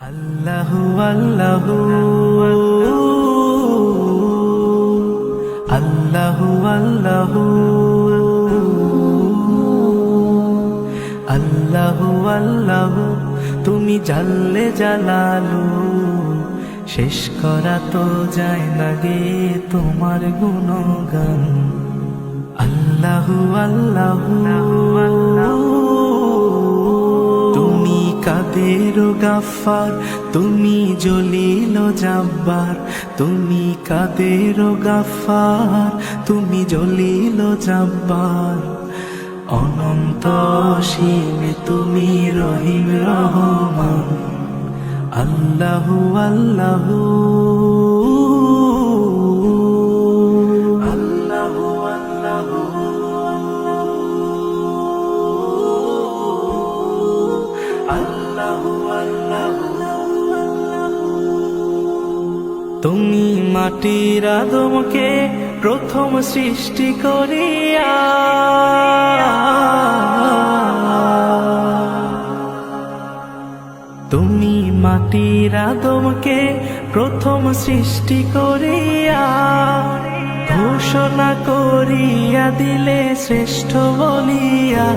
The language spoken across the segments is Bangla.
আল্লাহ আল্লাহ আল্লাহ আল্লাহ আল্লাহ আল্লাহ, তুমি জানলে জালালু, শেষ করা তো যায় না তোমার গুণগান। আল্লাহ আল্লাহ তুমি গাফার তুমি জলিল জাব্বার, তুমি কাদের গাফার, তুমি জলিল জাব্বার। অনন্ত সীম তুমি রহিম রহমান, আল্লাহু আল্লাহু। তুমি মাটির আদমকে প্রথম সৃষ্টি করিয়া তুমি মাটির আদমকে প্রথম সৃষ্টি করিয়া ঘোষণা করিয়া দিলে শ্রেষ্ঠ বলিয়া,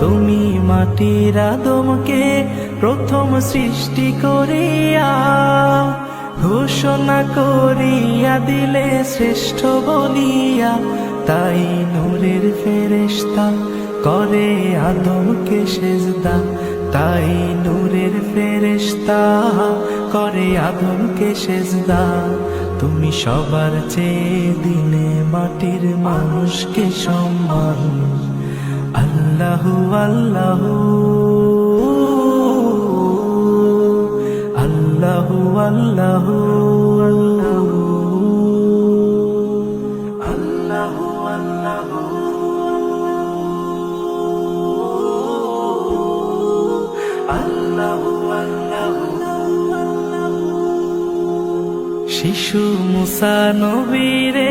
তুমি মাটির আদমকে প্রথম সৃষ্টি করিয়া ঘোষণা করিয়া দিলে শ্রেষ্ঠ বলিয়া, তাই নূরের ফেরেশতা করে আদমকে সেজদা। তাই নূরের ফেরেশতা করে আদমকে সেজদা। তুমি সবার চেয়ে দিনে মাটির মানুষকে সম্মান। আল্লাহ আল্লাহ। আল্লাহ আল্লাহ শিশু মুসা নবীরে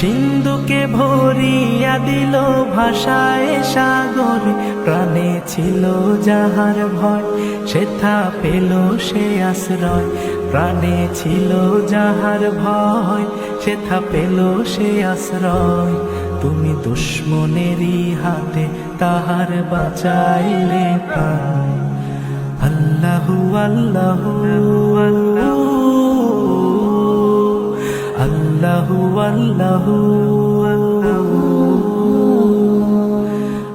সিন্ধুকে ভরিয়া দিল ভাষায় সাগরে। প্রাণে ছিল যাহার ভয় সেথা পেল সে আশ্রয়। প্রাণে ছিল যাহার ভয় সেথা পেল সে আশ্রয়। তুমি দুশ্মনেরই হাতে তাহার বাঁচাইলে প্রাণ। আল্লাহু আল্লাহু। আল্লাহু আল্লাহু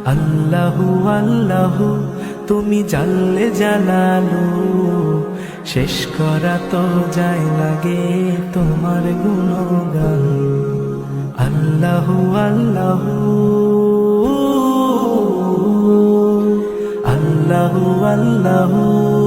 আল্লাহু আল্লাহু তুমি জানলে জালালু শেষ করা তো যায় লাগে তোমার গুণগান। আল্লাহু আল্লাহু। আল্লাহু আল্লাহু।